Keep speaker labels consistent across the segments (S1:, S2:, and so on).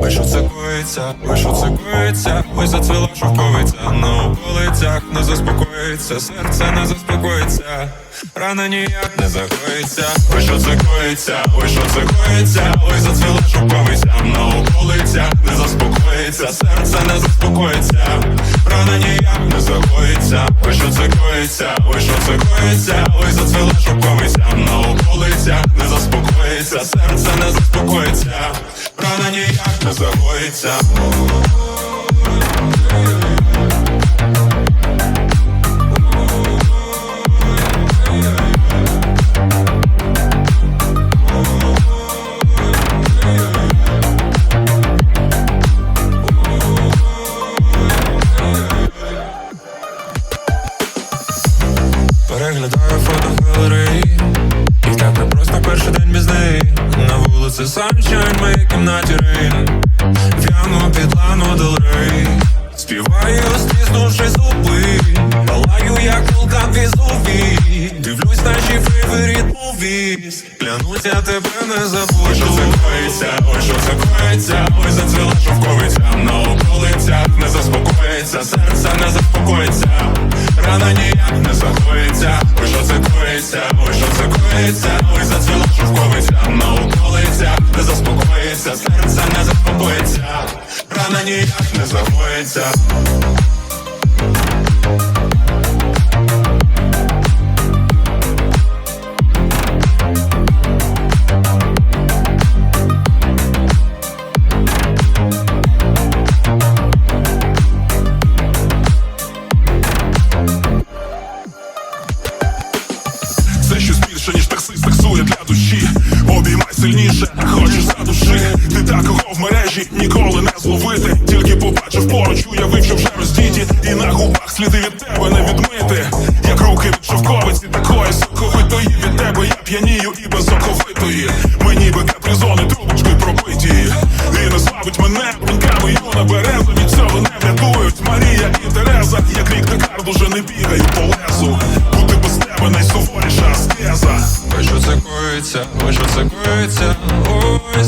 S1: Ой, що це коїться, ой, що це коїться, ой, зацвіла шовковиця. На околицях не заспокоїться, серце не заспокоїться, рана ніяк не загоїться, ой, що це коїться, ой, що це коїться, ой, зацвіла шовковиця. На околицях не заспокоїться, серце не заспокоїться, коїться, ой, що це коїться, ой, зацвіла шовковиця на околицях не заспокоїться, серце не заспокоїться, рана ніяк не загоїться. Перший день без неї На вулиці sunshine, в моїй кімнаті рейн. В'яну під лану Del Співаю, стиснувши зуби. Палаю, як вулкан Везувій Дивлюсь наші favorite movies Клянусь, я тебе не забуду. Ой, що це ой, що це коїться. Ой, зацвіла шовковиця Заспокоїться Рана ніяк не загоїться Це
S2: щось більше, ніж таксист таксує для душі. Обіймай сильніше, хочеш. Ти такого в мережі ніколи не зловити. Тільки побачив поруч, уявив, що вже роздіті. І на губах сліди від тебе не відмити. Як руки від шовковиці, такої соковитої від тебе я п'янію і без соковитої. Мені би капризони трубочкою пробиті. І не славить мене пеньками юна береза. Від цього не врятують Марія і Тереза. Як рік Декард уже не бігаю по лесу. Бути без тебе найсуворіша аскеза.
S1: Ой, що це коїться, ой, що це коїться, ой, не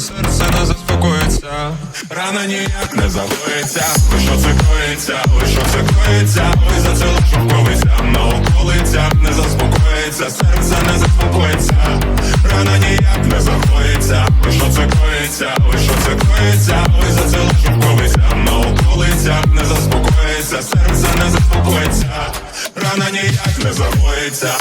S1: заспокоїться, серце не заспокоїться, рана ніяк не загоїться, ой, що це коїться, ой, що це коїться, ой, зацвіла шовковиця, на околицях не заспокоїться, серце не заспокоїться, рана ніяк не загоїться, ой, що це коїться, ой, що це коїться, ой, зацвіла шовковиця, на околицях не заспокоїться, серце не заспокоїться. Рана ніяк не загоїться